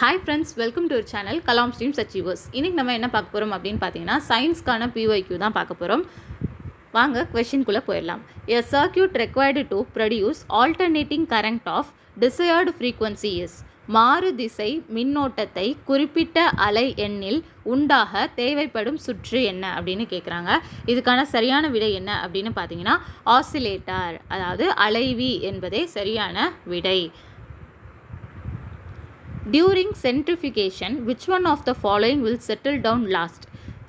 Hi friends welcome to channel Kalam streams achievers இன்னைக்கு நம்ம என்ன பார்க்க போகிறோம் அப்படின்னு பார்த்தீங்கன்னா சயின்ஸ்க்கான பிஒய்க்யூ தான் பார்க்க போகிறோம் வாங்க கொஷின்குள்ளே போயிடலாம். A circuit required to produce alternating current of desired frequency is மாறு திசை மின்னோட்டத்தை குறிப்பிட்ட அலை எண்ணில் உண்டாக தேவைப்படும் சுற்று என்ன அப்படின்னு கேட்குறாங்க இதுக்கான சரியான விடை என்ன அப்படின்னு பார்த்தீங்கன்னா ஆசிலேட்டர் அதாவது அலைவி என்பதே சரியான விடை. During centrifugation which one of the following will settle down last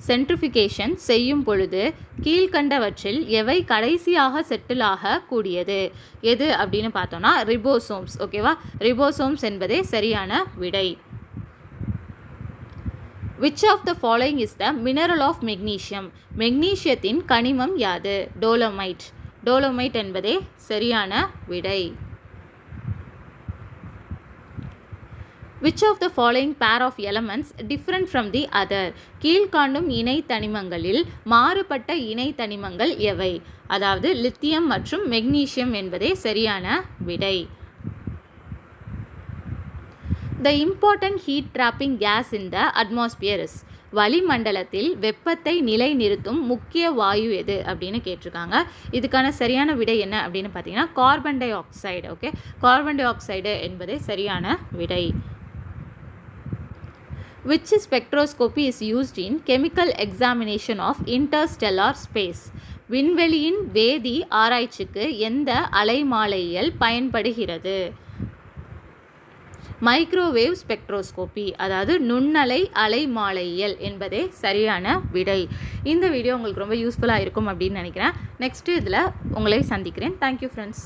centrifugation செய்யும் பொழுது கீழ்கண்டவற்றில் எவை கடைசியாக செட்டில் ஆக கூடியது எது அப்படின்னு பார்த்தோம்னா ரிபோசோம்ஸ் ஓகேவா ரிபோசோம்ஸ் என்பதே சரியான விடை. Which of the following is the mineral of magnesium மெக்னீஷியத்தின் கனிமம் யாது? டோலோமைட் டோலோமைட் என்பதே சரியான விடை. Which of the following pair of elements different from the other கீழ்காண்டும் இணை தனிமங்களில் மாறுபட்ட இணை தனிமங்கள் எவை? அதாவது லித்தியம் மற்றும் மெக்னீசியம் என்பதே சரியான விடை. The important heat trapping gas in the atmospheres வளிமண்டலத்தில் வெப்பத்தை நிலைநிறுத்தும் முக்கிய வாயு எது அப்படின்னு கேட்டிருக்காங்க. இதுக்கான சரியான விடை என்ன அப்படின்னு பார்த்தீங்கன்னா carbon dioxide okay carbon dioxide என்பதே சரியான விடை. Which spectroscopy is used in chemical examination of interstellar space. விண்வெளியின் வேதி ஆராய்ச்சிக்கு எந்த அலைமாலையியல் பயன்படுகிறது? மைக்ரோவேவ் ஸ்பெக்ட்ரோஸ்கோபி அதாவது நுண்ணலை அலைமாலையியல் என்பதே சரியான விடை. இந்த வீடியோ உங்களுக்கு ரொம்ப யூஸ்ஃபுல்லாக இருக்கும் அப்படின்னு நினைக்கிறேன். நெக்ஸ்ட்டு இதில் உங்களை சந்திக்கிறேன். Thank you friends